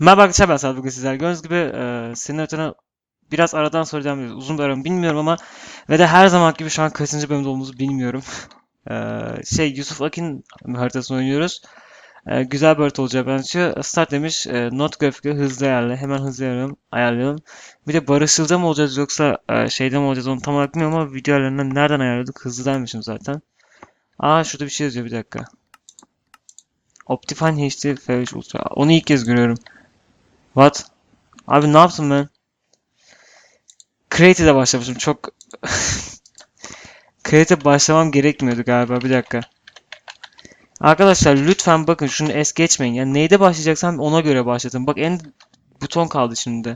Merhaba arkadaşlar ben Sadık sizler. Gördüğünüz gibi e, senin ötene biraz aradan sonra devam ediyoruz. Uzun bir ara mı bilmiyorum ama ve de her zaman gibi şu an kaçıncı bölümde olduğumuzu bilmiyorum. E, şey Yusuf Akin haritasını oynuyoruz. E, güzel bir harita olacağı benziyor. Start demiş. E, not grafikte hızlı ayarla. Hemen hızlı ayarlayalım. ayarlayalım. Bir de barışçılda mı olacağız yoksa e, şeyde mi olacağız onu tam olarak bilmiyorum ama video ayarlarından nereden ayarladık? Hızlıdaymışım zaten. Aa şurada bir şey yazıyor bir dakika. Optifine HD F3 Ultra. Onu ilk kez görüyorum. What? Abi ne yaptım ben? Creative'de başlamışım. Çok Creative başlamam gerekmiyordu galiba. Bir dakika. Arkadaşlar lütfen bakın şunu es geçmeyin. Yani neyde başlayacaksam ona göre başlatın. Bak en buton kaldı şimdi.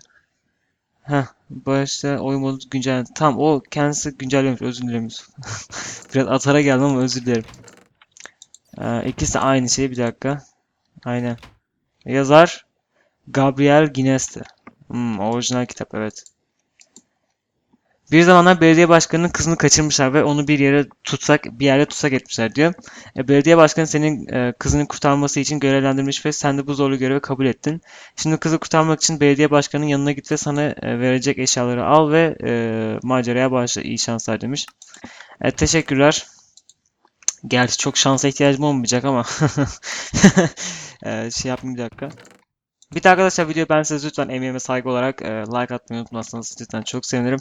Heh. Başta oyun modu güncellendi. Tamam o kendisi güncellemiş. Özür dilerim. Biraz atara geldim ama özür dilerim. Ee, ikisi de aynı şey. Bir dakika. Aynen. Yazar Gabriel Gineste. Hmm, orijinal kitap evet. Bir zamanlar belediye başkanının kızını kaçırmışlar ve onu bir yere tutsak, bir yerde tutsak etmişler diyor. E, belediye başkanı senin e, kızını kurtarması için görevlendirmiş ve sen de bu zorlu görevi kabul ettin. Şimdi kızı kurtarmak için belediye başkanının yanına git ve sana e, verecek eşyaları al ve e, maceraya başla. İyi şanslar demiş. E, teşekkürler. Gerçi çok şansa ihtiyacım olmayacak ama e, şey yapayım bir dakika. Bir de arkadaşlar video ben size lütfen emeğime saygı olarak e, like atmayı unutmazsanız lütfen çok sevinirim.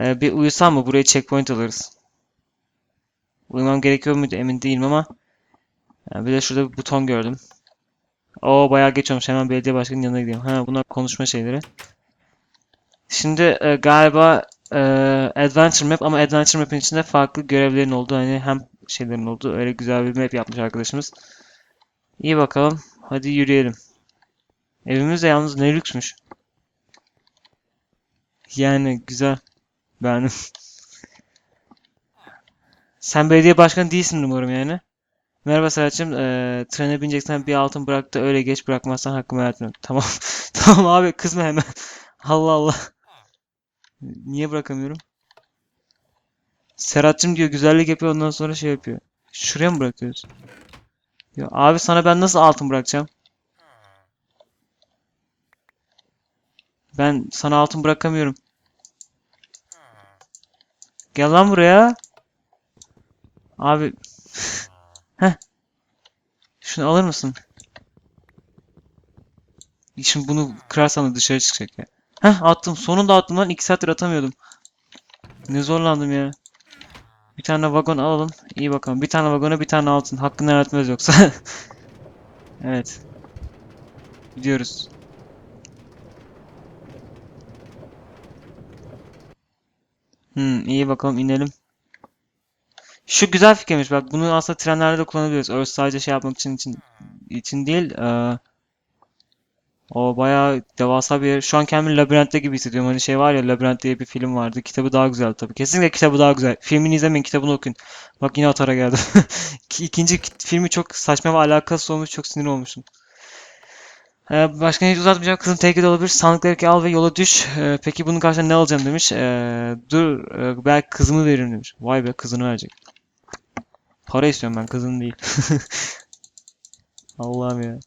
E, bir uyusam mı? Buraya checkpoint alırız. Uyumam gerekiyor muydu emin değilim ama e, bir de şurada bir buton gördüm. O bayağı geç olmuş. Hemen belediye başkanının yanına gideyim. Ha bunlar konuşma şeyleri. Şimdi e, galiba e, Adventure Map ama Adventure Map'in içinde farklı görevlerin olduğu hani hem şeylerin olduğu öyle güzel bir map yapmış arkadaşımız. İyi bakalım. Hadi yürüyelim. Evimiz de yalnız ne lüksmüş. Yani güzel. Beğendim. Sen belediye başkanı değilsin umarım yani. Merhaba Serhat'cığım. Ee, trene bineceksen bir altın bırak da öyle geç bırakmazsan hakkımı vermem. Tamam. Tamam abi kızma hemen. Allah Allah. Niye bırakamıyorum? Serhat'cığım diyor güzellik yapıyor ondan sonra şey yapıyor. Şuraya mı bırakıyoruz? Ya abi sana ben nasıl altın bırakacağım? Ben sana altın bırakamıyorum. Gel lan buraya. Abi. Heh. Şunu alır mısın? Şimdi bunu kırarsam da dışarı çıkacak ya. Heh attım. Sonunda attım lan. 2 saattir atamıyordum. Ne zorlandım ya. Bir tane vagon alalım. İyi bakalım. Bir tane vagona bir tane altın. Hakkını yaratmaz yoksa. Evet. Gidiyoruz. Hmm, iyi bakalım inelim. Şu güzel fikirmiş bak bunu aslında trenlerde de kullanabiliriz. Öyle sadece şey yapmak için için, için değil. eee, o bayağı devasa bir yer. Şu an kendimi labirentte gibi hissediyorum. Hani şey var ya Labirent diye bir film vardı. Kitabı daha güzel tabii. Kesinlikle kitabı daha güzel. Filmini izlemeyin, kitabını okuyun. Bak yine Atara geldi. Ki İkinci filmi çok saçma ve alakasız olmuş. Çok sinir olmuştum. Ee, başka hiç uzatmayacağım. Kızım tehlikede olabilir. Sandıkları al ve yola düş. Ee, peki bunun karşılığında ne alacağım demiş. Ee, dur e, belki kızımı veririm demiş. Vay be kızını verecek. Para istiyorum ben kızını değil. Allah'ım ya.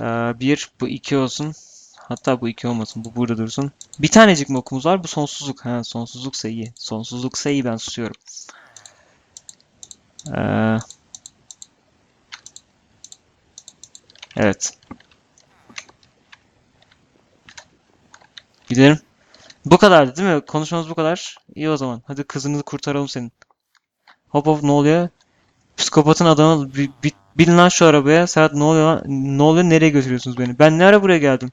Ee, bir bu iki olsun. Hatta bu iki olmasın. Bu burada dursun. Bir tanecik mi okumuz var? Bu sonsuzluk. Ha sonsuzluksa iyi. Sonsuzluksa iyi ben susuyorum. Ee, evet. Gidelim. Bu kadardı değil mi? Konuşmamız bu kadar. İyi o zaman. Hadi kızını kurtaralım senin. Hop hop ne oluyor? Psikopatın adamı bi- bi- bin lan şu arabaya. Serhat ne oluyor lan? Ne oluyor? Nereye götürüyorsunuz beni? Ben ne ara buraya geldim?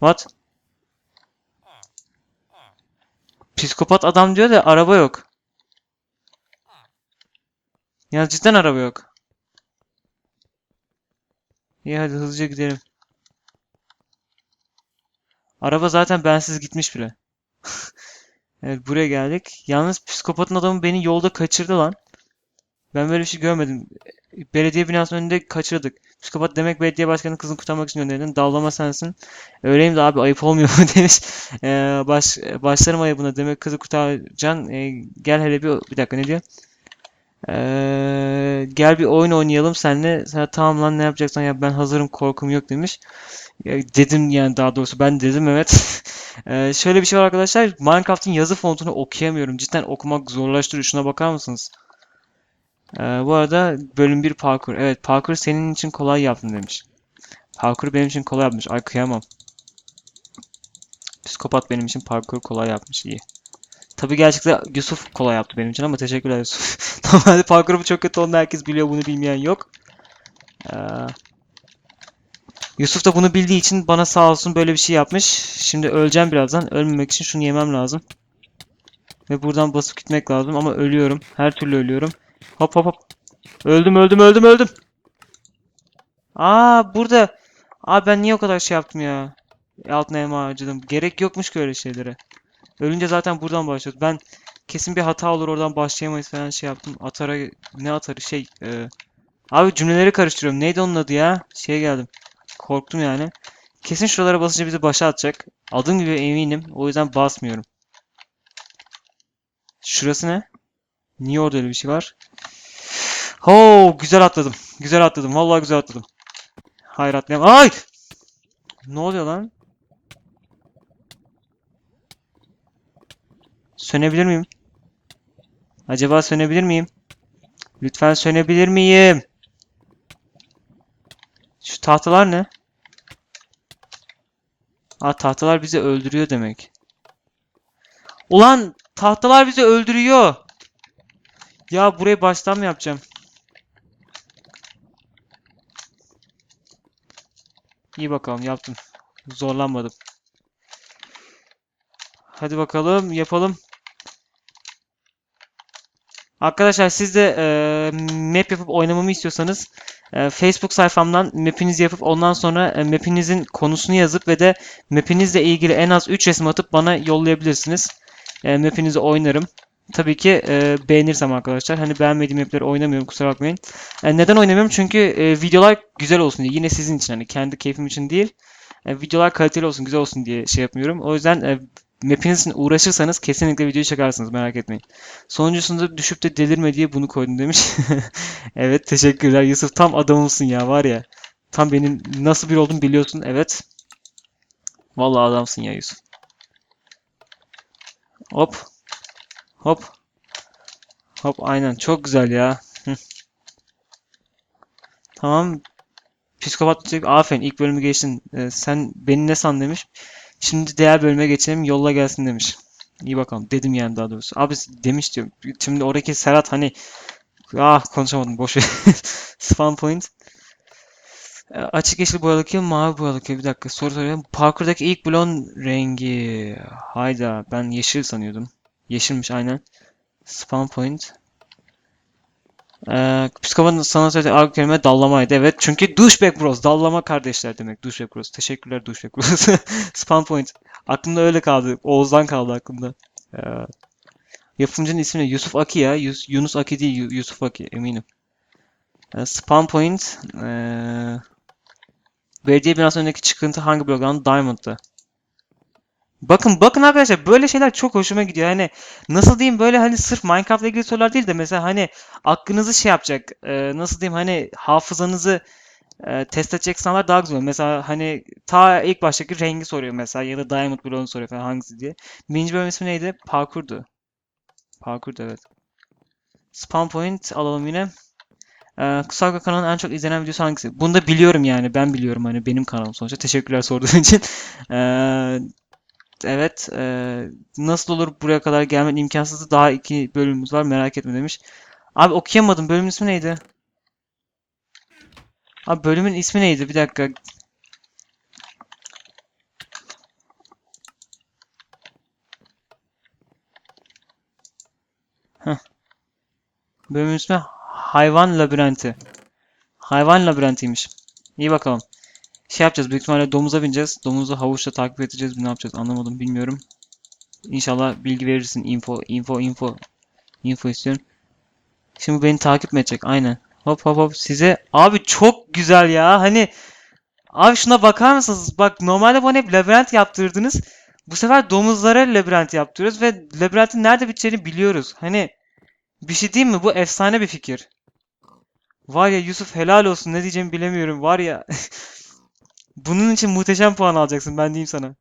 What? Psikopat adam diyor da araba yok. Ya cidden araba yok. İyi hadi hızlıca gidelim. Araba zaten bensiz gitmiş bile. Evet buraya geldik. Yalnız psikopatın adamı beni yolda kaçırdı lan. Ben böyle bir şey görmedim. Belediye binasının önünde kaçırdık. Psikopat demek belediye başkanının kızını kurtarmak için gönderdin. Dallama sensin. Öyleyim de abi ayıp olmuyor mu demiş. Ee, baş, başlarım ayıbına demek kızı kurtaracaksın. Ee, gel hele bir bir dakika ne diyor? Ee, gel bir oyun oynayalım seninle. Sen tamam lan ne yapacaksan ya ben hazırım korkum yok demiş. Ya dedim yani daha doğrusu ben dedim evet. Ee, şöyle bir şey var arkadaşlar. Minecraft'ın yazı fontunu okuyamıyorum. Cidden okumak zorlaştırıyor. Şuna bakar mısınız? Ee, bu arada bölüm 1 parkur. Evet parkur senin için kolay yaptım demiş. Parkur benim için kolay yapmış. Ay kıyamam. Psikopat benim için parkur kolay yapmış. iyi. Tabii gerçekten Yusuf kolay yaptı benim için ama teşekkürler Yusuf. Normalde parkurum çok kötü olduğunu herkes biliyor. Bunu bilmeyen yok. Ee, Yusuf da bunu bildiği için bana sağ olsun böyle bir şey yapmış. Şimdi öleceğim birazdan. Ölmemek için şunu yemem lazım. Ve buradan basıp gitmek lazım ama ölüyorum. Her türlü ölüyorum. Hop hop hop. Öldüm öldüm öldüm öldüm. Aa burada. Aa ben niye o kadar şey yaptım ya? Altına elma harcadım. Gerek yokmuş ki öyle şeylere. Ölünce zaten buradan başlıyoruz. Ben kesin bir hata olur oradan başlayamayız falan şey yaptım. Atara ne atarı şey. e, Abi cümleleri karıştırıyorum. Neydi onun adı ya? Şeye geldim. Korktum yani. Kesin şuralara basınca bizi başa atacak. Adım gibi eminim. O yüzden basmıyorum. Şurası ne? Niye orada öyle bir şey var? Ho, güzel atladım. Güzel atladım. Vallahi güzel atladım. Hayır atlayamam. Ay! Ne oluyor lan? Sönebilir miyim? Acaba sönebilir miyim? Lütfen sönebilir miyim? Şu tahtalar ne? Aa tahtalar bizi öldürüyor demek. Ulan tahtalar bizi öldürüyor. Ya burayı baştan mı yapacağım? İyi bakalım yaptım. Zorlanmadım. Hadi bakalım yapalım. Arkadaşlar siz de e, map yapıp oynamamı istiyorsanız e, Facebook sayfamdan map'inizi yapıp ondan sonra e, map'inizin konusunu yazıp ve de map'inizle ilgili en az 3 resim atıp bana yollayabilirsiniz. E, map'inizi oynarım. Tabii ki e, beğenirsem arkadaşlar. Hani beğenmediğim map'leri oynamıyorum kusura bakmayın. E, neden oynamıyorum? Çünkü e, videolar güzel olsun diye. Yine sizin için hani kendi keyfim için değil. E, videolar kaliteli olsun, güzel olsun diye şey yapmıyorum. O yüzden e, map'iniz için uğraşırsanız kesinlikle videoyu çekersiniz merak etmeyin. Sonuncusunda düşüp de delirme diye bunu koydum demiş. Evet teşekkürler Yusuf tam adamımsın ya var ya. Tam benim nasıl bir olduğumu biliyorsun evet. Vallahi adamsın ya Yusuf. Hop. Hop. Hop aynen çok güzel ya. Tamam. Psikopat diyecek. Aferin ilk bölümü geçtin. Ee, sen beni ne san demiş. Şimdi diğer bölüme geçelim yolla gelsin demiş. İyi bakalım dedim yani daha doğrusu. Abi demiş diyorum. Şimdi oradaki Serhat hani Ah konuşamadım boş ver. Spawn point. E, Açık yeşil boyalı köy, mavi boyalı köy. Bir dakika soru soruyorum. Parkurdaki ilk bloğun rengi. Hayda ben yeşil sanıyordum. Yeşilmiş aynen. Spawn point. Ee, psikopatın sana söylediği argo kelime dallamaydı. Evet çünkü douchebag bros. Dallama kardeşler demek. Douchebag bros. Teşekkürler douchebag bros. Spawn point. Aklımda öyle kaldı. Oğuz'dan kaldı aklımda. Ee, Yapımcının ismi? Yusuf Aki ya. Yus- Yunus Aki değil, Yu- Yusuf Aki eminim. E, Spawn Point e, belediye binasının önündeki çıkıntı hangi bloktan? Diamond'da. Bakın bakın arkadaşlar böyle şeyler çok hoşuma gidiyor. Hani nasıl diyeyim böyle hani sırf Minecraft'la ilgili sorular değil de mesela hani aklınızı şey yapacak. e, nasıl diyeyim hani hafızanızı e, test edecek sınavlar daha güzel. Mesela hani ta ilk baştaki rengi soruyor mesela ya da Diamond bloğunu soruyor falan hangisi diye. Birinci bölüm ismi neydi? Parkurdu. Parkur da evet. Spawn point alalım yine. Ee, Kusaka kanalının en çok izlenen videosu hangisi? Bunu da biliyorum yani. Ben biliyorum hani benim kanalım sonuçta. Teşekkürler sorduğun için. Ee, evet. ee, nasıl olur buraya kadar gelmen imkansızdı. Daha iki bölümümüz var. Merak etme demiş. Abi okuyamadım. Bölümün ismi neydi? Abi bölümün ismi neydi? Bir dakika. Bölümün ismi Hayvan Labirenti. Hayvan labirentiymiş. İyi bakalım. Şey yapacağız. Büyük ihtimalle domuza bineceğiz. Domuzu havuçla takip edeceğiz. Ne yapacağız? Anlamadım. Bilmiyorum. İnşallah bilgi verirsin. Info, info, info. Info istiyorum. Şimdi beni takip mi edecek? Aynen. Hop hop hop. Size... Abi çok güzel ya. Hani... Abi şuna bakar mısınız? Bak normalde bana hep labirent yaptırdınız. Bu sefer domuzlara labirent yaptırıyoruz ve labirentin nerede biteceğini biliyoruz. Hani Bir şey diyeyim mi? Bu efsane bir fikir. Var ya Yusuf helal olsun ne diyeceğimi bilemiyorum. Var ya bunun için muhteşem puan alacaksın ben diyeyim sana.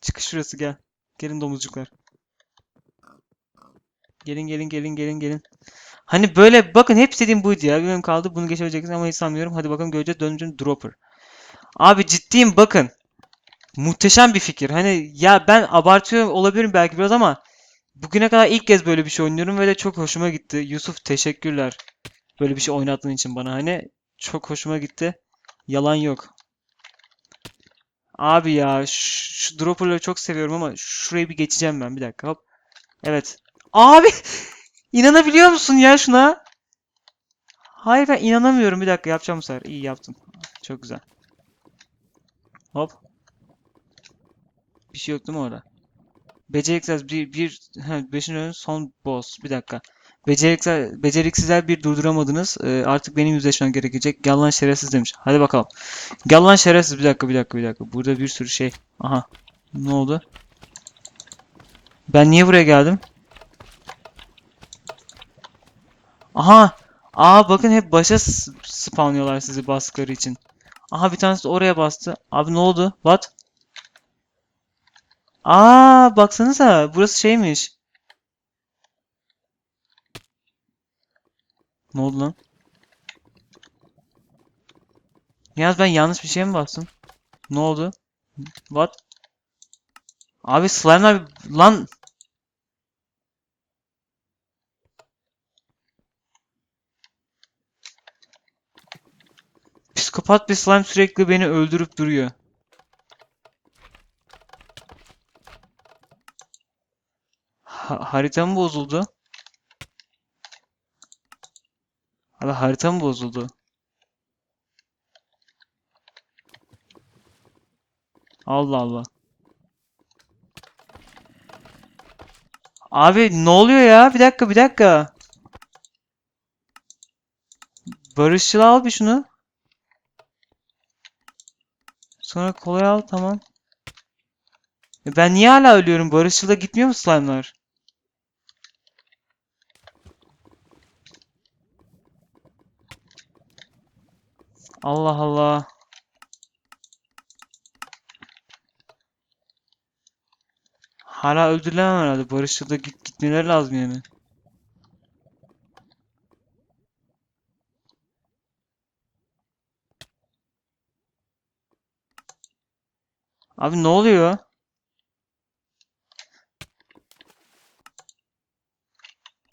Çıkış şurası gel. Gelin domuzcuklar. Gelin gelin gelin gelin gelin. Hani böyle bakın hep istediğim buydu ya. Bölüm kaldı bunu geçebileceksiniz ama hiç sanmıyorum. Hadi bakalım göreceğiz dördüncünün dropper. Abi ciddiyim bakın. Muhteşem bir fikir. Hani ya ben abartıyor olabilirim belki biraz ama bugüne kadar ilk kez böyle bir şey oynuyorum ve de çok hoşuma gitti. Yusuf teşekkürler. Böyle bir şey oynattığın için bana. Hani çok hoşuma gitti. Yalan yok. Abi ya şu, şu dropperları çok seviyorum ama şurayı bir geçeceğim ben. Bir dakika hop. Evet. Abi inanabiliyor musun ya şuna? Hayır ben inanamıyorum. Bir dakika yapacağım bu sefer. İyi yaptım. Çok güzel. Hop. Bir şey yok değil mi orada? Beceriksiz bir, bir he, beşinci son boss. Bir dakika. Beceriksiz, beceriksizler bir durduramadınız. Ee, artık benim yüzleşmem gerekecek. Gel lan şerefsiz demiş. Hadi bakalım. Gel lan şerefsiz. Bir dakika bir dakika bir dakika. Burada bir sürü şey. Aha. Ne oldu? Ben niye buraya geldim? Aha. Aa bakın hep başa spawnlıyorlar sizi bastıkları için. Aha bir tanesi oraya bastı. Abi ne oldu? What? Aa baksanıza burası şeymiş. Ne oldu lan? Yalnız ben yanlış bir şeye mi bastım? Ne oldu? What? Abi slime'lar lan psikopat bir slime sürekli beni öldürüp duruyor. Ha haritam bozuldu. Abi haritam bozuldu. Allah Allah. Abi ne oluyor ya? Bir dakika bir dakika. Barışçıl al bir şunu. Sonra kolay al tamam. E ben niye hala ölüyorum? Barışçıl'a gitmiyor mu slime'lar? Allah Allah. Hala öldürülemem herhalde. Barışçıl'da git gitmeleri lazım yani. Abi ne oluyor?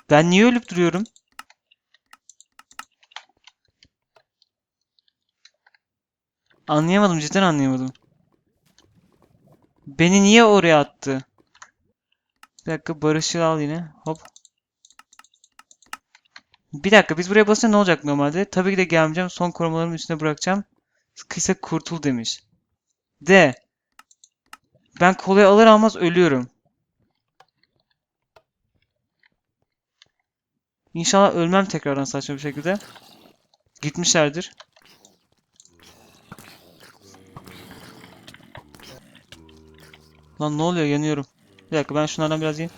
Ben niye ölüp duruyorum? Anlayamadım, cidden anlayamadım. Beni niye oraya attı? Bir dakika Barış'ı al yine. Hop. Bir dakika biz buraya basınca ne olacak normalde? Tabii ki de gelmeyeceğim. Son korumalarımı üstüne bırakacağım. Kısa kurtul demiş. De. Ben kolay alır almaz ölüyorum. İnşallah ölmem tekrardan saçma bir şekilde. Gitmişlerdir. Lan ne oluyor? Yanıyorum. Bir dakika ben şunlardan biraz yiyeyim.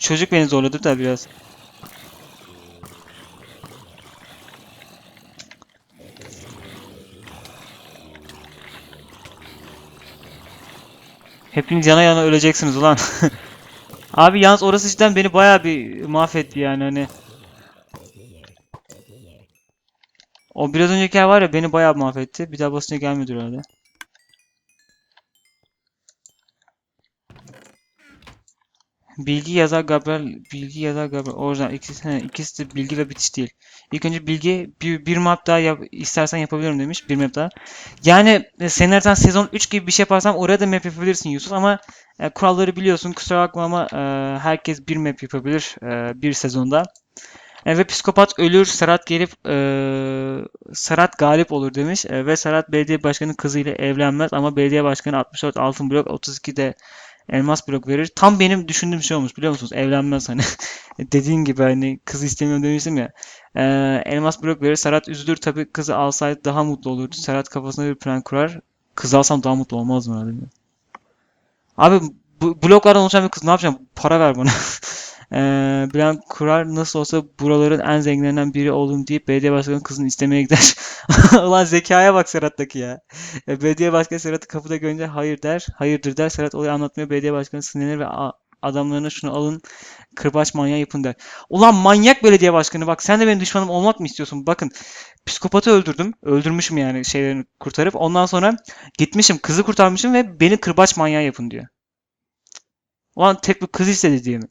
Çocuk beni zorladı da biraz. Hepiniz yana yana öleceksiniz ulan. Abi yalnız orası cidden beni bayağı bir mahvetti yani hani. O biraz önceki yer var ya beni bayağı mahvetti. Bir daha basınca gelmiyordur herhalde. Bilgi yazar Gabriel, bilgi yazar Gabriel, orijinal ikisi, ikisi de bilgi ve bitiş değil. İlk önce bilgi bir, bir map daha yap, istersen yapabilirim demiş. Bir map daha. Yani e, senaryodan sezon 3 gibi bir şey yaparsam oraya da map yapabilirsin Yusuf ama e, kuralları biliyorsun kusura bakma ama e, herkes bir map yapabilir e, bir sezonda. E, ve psikopat ölür, Serhat gelip e, Serhat galip olur demiş. E, ve Serhat belediye başkanı kızıyla evlenmez ama belediye başkanı 64 altın blok 32 de elmas blok verir. Tam benim düşündüğüm şey olmuş biliyor musunuz? Evlenmez hani. Dediğin gibi hani kız istemiyorum demiştim ya. E, elmas blok verir. Serhat üzülür tabii kızı alsaydı daha mutlu olurdu. Serhat kafasına bir plan kurar. Kız alsam daha mutlu olmaz mı herhalde? Abi bu bloklardan oluşan bir kız ne yapacağım? Para ver bana. Eee Bülent Kurar nasıl olsa buraların en zenginlerinden biri oldum deyip belediye başkanı kızını istemeye gider. Ulan zekaya bak Serhat'taki ya. E, belediye başkanı Serhat'ı kapıda görünce hayır der. Hayırdır der. Serhat olayı anlatmıyor. Belediye başkanı sinirlenir ve "A- adamlarına şunu alın kırbaç manyağı yapın der. Ulan manyak belediye başkanı bak sen de benim düşmanım olmak mı istiyorsun? Bakın psikopatı öldürdüm. Öldürmüşüm yani şeylerini kurtarıp. Ondan sonra gitmişim kızı kurtarmışım ve beni kırbaç manyağı yapın diyor. Ulan tek bir kız istedi diye mi?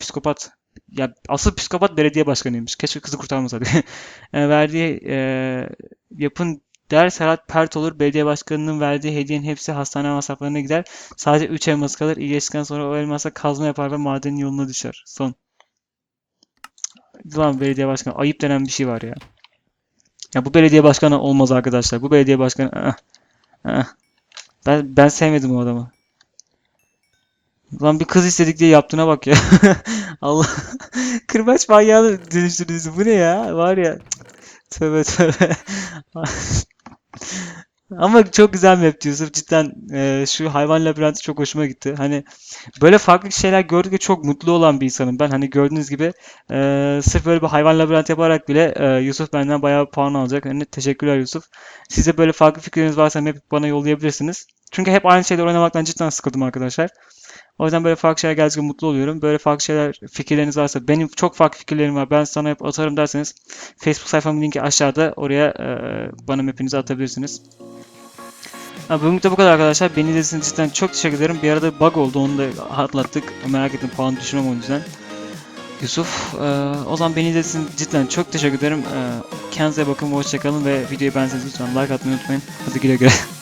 Psikopat. Ya asıl psikopat belediye başkanıymış. Keşke kızı kurtarmasaydı. E, verdiği e, yapın der Serhat pert olur. Belediye başkanının verdiği hediyenin hepsi hastane masraflarına gider. Sadece 3 elmas kalır. İyileştikten sonra o elmasla kazma yapar ve madenin yoluna düşer. Son. Lan belediye başkanı. Ayıp denen bir şey var ya. Ya bu belediye başkanı olmaz arkadaşlar. Bu belediye başkanı... Ah, ah. Ben, ben sevmedim o adamı. Lan bir kız istedik diye yaptığına bak ya. Allah. Kırbaç manyağına dönüştürdünüz. Bu ne ya? Var ya. Tövbe tövbe. Ama çok güzel map Yusuf. Cidden e, şu hayvan labirenti çok hoşuma gitti. Hani böyle farklı şeyler gördükçe çok mutlu olan bir insanım ben. Hani gördüğünüz gibi e, sırf böyle bir hayvan labirenti yaparak bile e, Yusuf benden bayağı puan alacak. Hani teşekkürler Yusuf. Size böyle farklı fikirleriniz varsa map bana yollayabilirsiniz. Çünkü hep aynı şeyler oynamaktan cidden sıkıldım arkadaşlar. O yüzden böyle farklı şeyler geldikçe mutlu oluyorum. Böyle farklı şeyler, fikirleriniz varsa, benim çok farklı fikirlerim var, ben sana hep atarım derseniz Facebook sayfamın linki aşağıda. Oraya e, bana map'inizi atabilirsiniz. Ha, bugünlük de bu kadar arkadaşlar. Beni izlediğiniz için çok teşekkür ederim. Bir arada bug oldu, onu da atlattık. Merak ettim, puan düşürmem o yüzden. Yusuf, e, o zaman beni izlediğiniz cidden çok teşekkür ederim. E, kendinize bakın, hoşçakalın ve videoyu beğenseniz lütfen like atmayı unutmayın. Hadi güle güle.